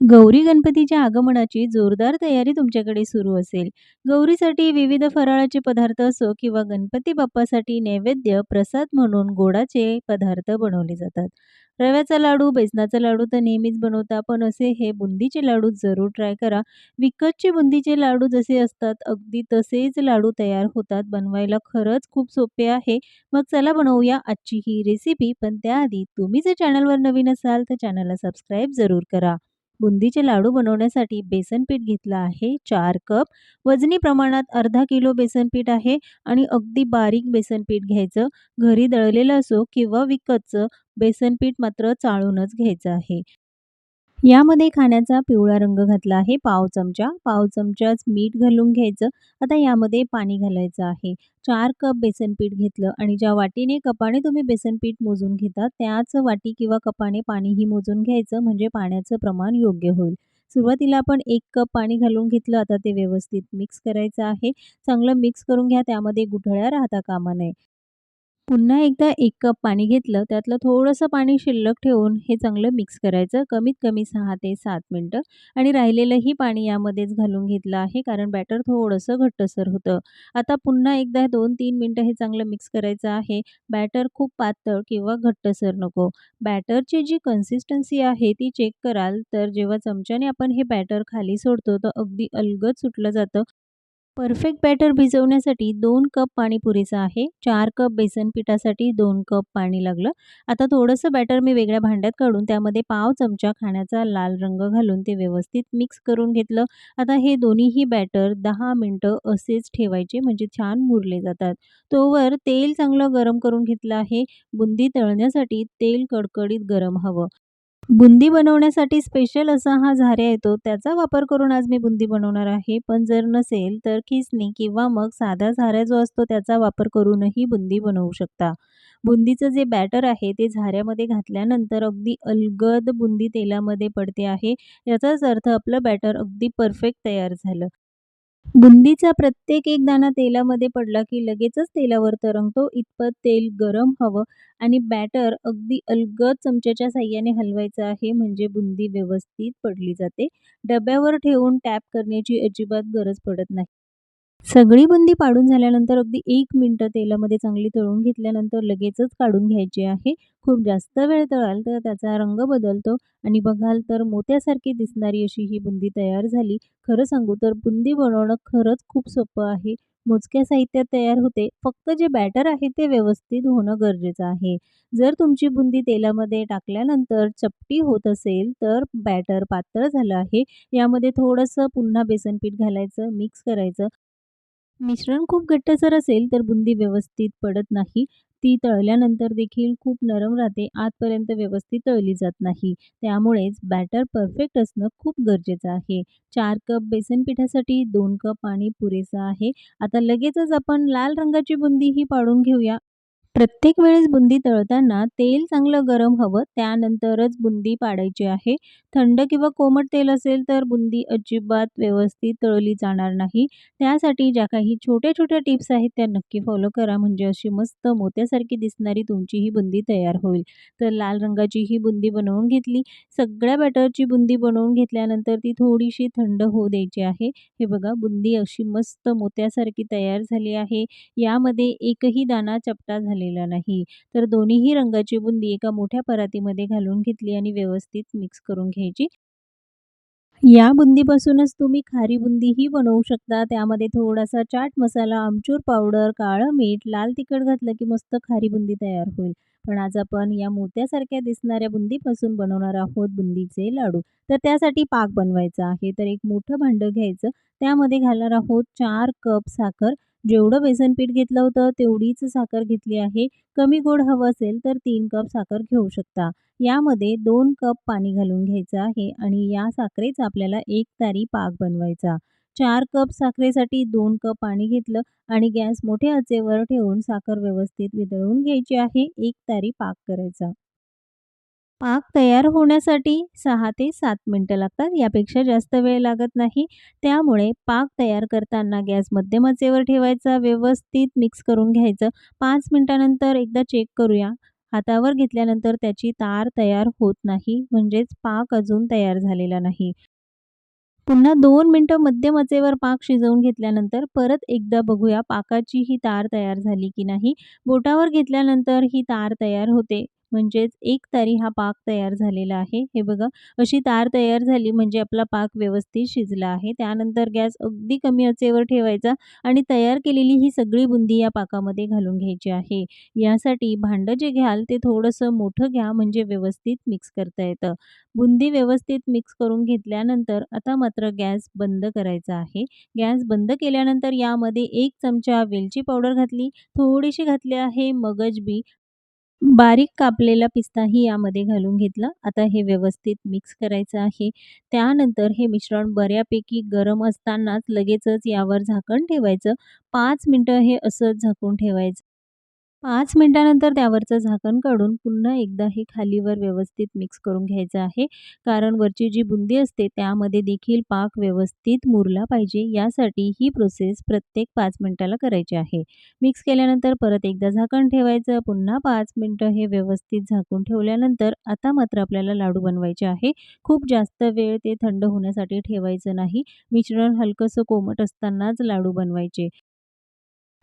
गौरी गणपतीच्या आगमनाची जोरदार तयारी तुमच्याकडे सुरू असेल. गौरीसाठी विविध फराळाचे पदार्थ असो किंवा गणपती बाप्पासाठी नैवेद्य, प्रसाद म्हणून गोडाचे पदार्थ बनवले जातात. रव्याचा लाडू, बेसनाचा लाडू तर नेहमीच बनवता, पण असे हे बुंदीचे लाडू जरूर ट्राय करा. विकतचे बुंदीचे लाडू जसे असतात, अगदी तसेच लाडू तयार होतात. बनवायला खरंच खूप सोपे आहे. मग चला बनवूया आजची ही रेसिपी. पण त्याआधी तुम्ही जर चॅनलवर नवीन असाल, तर चॅनलला सबस्क्राईब जरूर करा. बुंदीचे लाडू बनवण्यासाठी बेसन पीठ घेतलं आहे चार कप. वजनी प्रमाणात अर्धा किलो बेसन पीठ आहे आणि अगदी बारीक बेसन पीठ घ्यायचं. घरी दळलेलं असो किंवा विकतचं, बेसन पीठ मात्र चाळूनच घ्यायचं आहे. यामध्ये खाण्याचा पिवळा रंग घातला आहे पाव चमचा. पाव चमचाच मीठ घालून घ्यायचं. आता यामध्ये पाणी घालायचं आहे. चार कप बेसन पीठ घेतलं आणि ज्या वाटीने, कपाने तुम्ही बेसन पीठ मोजून घेता, त्याच वाटी किंवा कपाने पाणीही मोजून घ्यायचं, म्हणजे पाण्याचं प्रमाण योग्य होईल. सुरुवातीला आपण एक कप पाणी घालून घेतलं. आता ते व्यवस्थित मिक्स करायचं आहे. चांगलं मिक्स करून घ्या. त्यामध्ये गुठळ्या राहता कामा नये. पुन्हा एकदा एक कप पाणी घेतलं, त्यातलं थोडंसं पाणी शिल्लक ठेवून हे चांगलं मिक्स करायचं. कमीत कमी सहा ते सात मिनटं आणि राहिलेलंही पाणी यामध्येच घालून घेतलं आहे, कारण बॅटर थोडंसं घट्टसर होतं. आता पुन्हा एकदा दोन तीन मिनटं हे चांगलं मिक्स करायचं आहे. बॅटर खूप पातळ किंवा घट्टसर नको. बॅटरची जी कन्सिस्टन्सी आहे ती चेक कराल, तर जेव्हा चमच्याने आपण हे बॅटर खाली सोडतो, तर अगदी अलगद सुटलं जातं. परफेक्ट बॅटर भिजवण्यासाठी दोन कप पाणी पुरेसं आहे. चार कप बेसन पिठासाठी दोन कप पाणी लागलं. आता थोडंसं बॅटर मी वेगळ्या भांड्यात काढून त्यामध्ये पाव चमचा खाण्याचा लाल रंग घालून ते व्यवस्थित मिक्स करून घेतलं. आता हे दोन्हीही बॅटर दहा मिनटं असेच ठेवायचे, म्हणजे छान मुरले जातात. तोवर तेल चांगलं गरम करून घेतलं आहे. बुंदी तळण्यासाठी तेल कडकडीत गरम हवं. बुंदी बनवण्यासाठी स्पेशल असा हा झाऱ्या येतो, त्याचा वापर करून आज मी बुंदी बनवणार आहे. पण जर नसेल, तर खिसणी किंवा मग साधा झारा जो असतो, त्याचा वापर करूनही बुंदी बनवू शकता. बुंदीचं जे बॅटर आहे, ते झाऱ्यामध्ये घातल्यानंतर अगदी अलगद बुंदी तेलामध्ये पडते आहे. याचाच अर्थ आपलं बॅटर अगदी परफेक्ट तयार झालं. बुंदीचा प्रत्येक एक दाणा तेलामध्ये पडला, की लगेचच तेलावर तरंगतो, इतपत तेल गरम हवं आणि बॅटर अगदी अलगद चमच्याच्या साह्याने हलवायचं आहे, म्हणजे बुंदी व्यवस्थित पडली जाते. डब्यावर ठेवून टॅप करण्याची अजिबात गरज पडत नाही. सगळी बुंदी पाडून झाल्यानंतर अगदी एक मिनटं तेलामध्ये चांगली तळून घेतल्यानंतर लगेचच काढून घ्यायची आहे. खूप जास्त वेळ तळाल, तर त्याचा रंग बदलतो आणि बघाल तर मोत्यासारखी दिसणारी अशी ही बुंदी तयार झाली. खरं सांगू तर बुंदी बनवणं खरंच खूप सोपं आहे. मोजक्या साहित्यात तयार होते. फक्त जे बॅटर आहे, ते व्यवस्थित होणं गरजेचं आहे. जर तुमची बुंदी तेलामध्ये टाकल्यानंतर चपटी होत असेल, तर बॅटर पातळ झालं आहे. यामध्ये थोडंसं पुन्हा बेसन पीठ घालायचं, मिक्स करायचं. मिश्रण खूप घट्टसर असेल, तर बुंदी व्यवस्थित पडत नाही. ती तळल्यानंतर देखील खूप नरम राहते, आतपर्यंत व्यवस्थित तळली जात नाही. त्यामुळेच बॅटर परफेक्ट असणं खूप गरजेचं आहे. चार कप बेसन पिठासाठी दोन कप पाणी पुरेसं आहे. आता लगेचच आपण लाल रंगाची बुंदी ही पाडून घेऊया. प्रत्येक वेळेस बुंदी तळताना तेल चांगलं गरम हवं, त्यानंतरच बुंदी पाडायची आहे. थंड किंवा कोमट तेल असेल, तर बुंदी अजिबात व्यवस्थित तळली जाणार नाही. त्यासाठी ज्या काही छोट्या-छोट्या टिप्स आहेत, त्या नक्की फॉलो करा, म्हणजे अशी मस्त मोत्यासारखी दिसणारी तुमची ही बुंदी तयार होईल. तर लाल रंगाची ही बुंदी बनवून घेतली. सगळ्या बॅटरची बुंदी बनवून घेतल्यानंतर ती थोडीशी थंड होऊ द्यायची आहे. हे बघा, बुंदी अशी मस्त मोत्यासारखी तयार झाली आहे. यामध्ये एकही दाणा चपटा झालेला नाही. तर दोन्हीही रंगाची बुंदी एका मोठ्या परातीमध्ये घालून घेतली आणि व्यवस्थित मिक्स करून घ्यायची. या बुंदीपासूनच तुम्ही खारी बुंदीही बनवू शकता. त्यामध्ये थोडासा चाट मसाला, आमचूर पावडर, काळं मीठ, लाल तिखट घातलं, की मस्त खारी बुंदी तयार होईल. पण आज आपण या मोत्यासारख्या दिसणाऱ्या बुंदीपासून बनवणार आहोत बुंदीचे लाडू. तर त्यासाठी पाक बनवायचा आहे. तर एक मोठं भांडं घ्यायचं. त्यामध्ये घालणार आहोत चार कप साखर. जेवढं बेसन पीठ घेतलं होतं, तेवढीच साखर घेतली आहे. कमी गोड हवं असेल, तर तीन कप साखर घेऊ शकता. यामध्ये दोन कप पाणी घालून घ्यायचं आहे आणि या साखरेचा आपल्याला एक तारी पाक बनवायचा. चार कप साखरेसाठी दोन कप पाणी घेतलं आणि गॅस मोठ्या आचेवर ठेवून साखर व्यवस्थित वितळवून घ्यायची आहे. एक तारी पाक करायचा. पाक तयार होण्यासाठी सहा ते सात मिनटं लागतात. यापेक्षा जास्त वेळ लागत नाही. त्यामुळे पाक तयार करताना गॅस मध्यमचेवर ठेवायचा. व्यवस्थित मिक्स करून घ्यायचं. पाच मिनटानंतर एकदा चेक करूया. हातावर घेतल्यानंतर त्याची तार तयार होत नाही, म्हणजेच पाक अजून तयार झालेला नाही. पुन्हा दोन मिनटं मध्यम आचेवर पाक शिजवून घेतल्यानंतर परत एकदा बघूया पाकाची ही तार तयार झाली की नाही. बोटावर घेतल्यानंतर ही तार तयार होते, म्हणजेच एक तारी हा पाक तयार झालेला आहे. हे बघा, अशी तार तयार झाली म्हणजे आपला पाक व्यवस्थित शिजला आहे. त्यानंतर गॅस अगदी कमी अचेवर ठेवायचा आणि तयार केलेली ही सगळी बुंदी या पाकामध्ये घालून घ्यायची आहे. यासाठी भांडं जे घ्याल ते थोडंसं मोठं घ्या, म्हणजे व्यवस्थित मिक्स करता येतं. बुंदी व्यवस्थित मिक्स करून घेतल्यानंतर आता मात्र गॅस बंद करायचा आहे. गॅस बंद केल्यानंतर यामध्ये एक चमचा वेलची पावडर घातली, थोडीशी घातली आहे मगज बी, बारीक कापलेला पिस्ताही यामध्ये घालून घेतला. आता हे व्यवस्थित मिक्स करायचं आहे. त्यानंतर हे मिश्रण बऱ्यापैकी गरम असतानाच लगेचच यावर झाकण ठेवायचं. पाच मिनटं हे असंच झाकून ठेवायचं. पाच मिनटानंतर त्यावरचं झाकण काढून पुन्हा एकदा हे खालीवर व्यवस्थित मिक्स करून घ्यायचं आहे. कारण वरची जी बुंदी असते त्यामध्ये देखील पाक व्यवस्थित मुरला पाहिजे, यासाठी ही प्रोसेस प्रत्येक पाच मिनटाला करायची आहे. मिक्स केल्यानंतर परत एकदा झाकण ठेवायचं. पुन्हा पाच मिनटं हे व्यवस्थित झाकून ठेवल्यानंतर आता मात्र आपल्याला लाडू बनवायचे आहे. खूप जास्त वेळ ते थंड होण्यासाठी ठेवायचं नाही. मिश्रण हलकंसं कोमट असतानाच लाडू बनवायचे.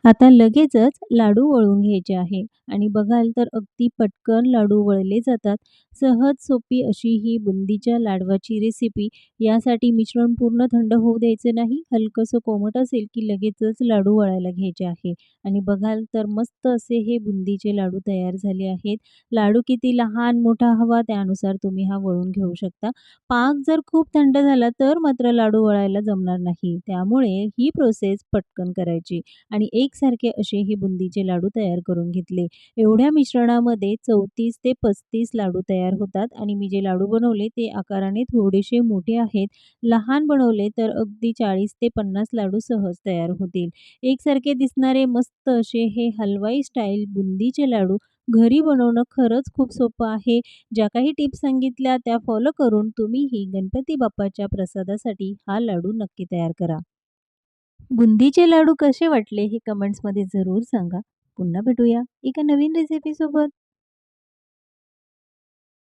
आता लगेचच लाडू वळून घ्यायचे आहे आणि बघाल तर अगदी पटकन लाडू वळले जातात. सहज सोपी अशी ही बुंदीच्या लाडवाची रेसिपी. यासाठी मिश्रण पूर्ण थंड होऊ द्यायचं नाही. हलकंसं कोमट असेल की लगेचच लाडू वळायला घ्यायचे आहे आणि बघाल तर मस्त असे हे बुंदीचे लाडू तयार झाले आहेत. लाडू किती लहान मोठा हवा त्यानुसार तुम्ही हा वळून घेऊ शकता. पाक जर खूप थंड झाला तर मात्र लाडू वळायला जमणार नाही. त्यामुळे ही प्रोसेस पटकन करायची आणि एकसारखे असे हे बुंदीचे लाडू तयार करून घेतले. एवढ्या मिश्रणामध्ये 34 ते 35 लाडू तयार तयार होतात आणि मी जे लाडू बनवले ते आकाराने थोडेसे मोठे आहेत. लहान बनवले तर अगदी 40 ते 50 लाडू सहज तयार होतील. एकसारखे दिसणारे मस्त असे हे हलवाई स्टाईल बुंदीचे लाडू घरी बनवणं खरंच खूप सोपं आहे. ज्या काही टिप्स सांगितल्या त्या फॉलो करून तुम्हीही गणपती बाप्पाच्या प्रसादासाठी हा लाडू नक्की तयार करा. बुंदीचे लाडू कसे वाटले हे कमेंट्समध्ये जरूर सांगा. पुन्हा भेटूया एका नवीन रेसिपीसोबत.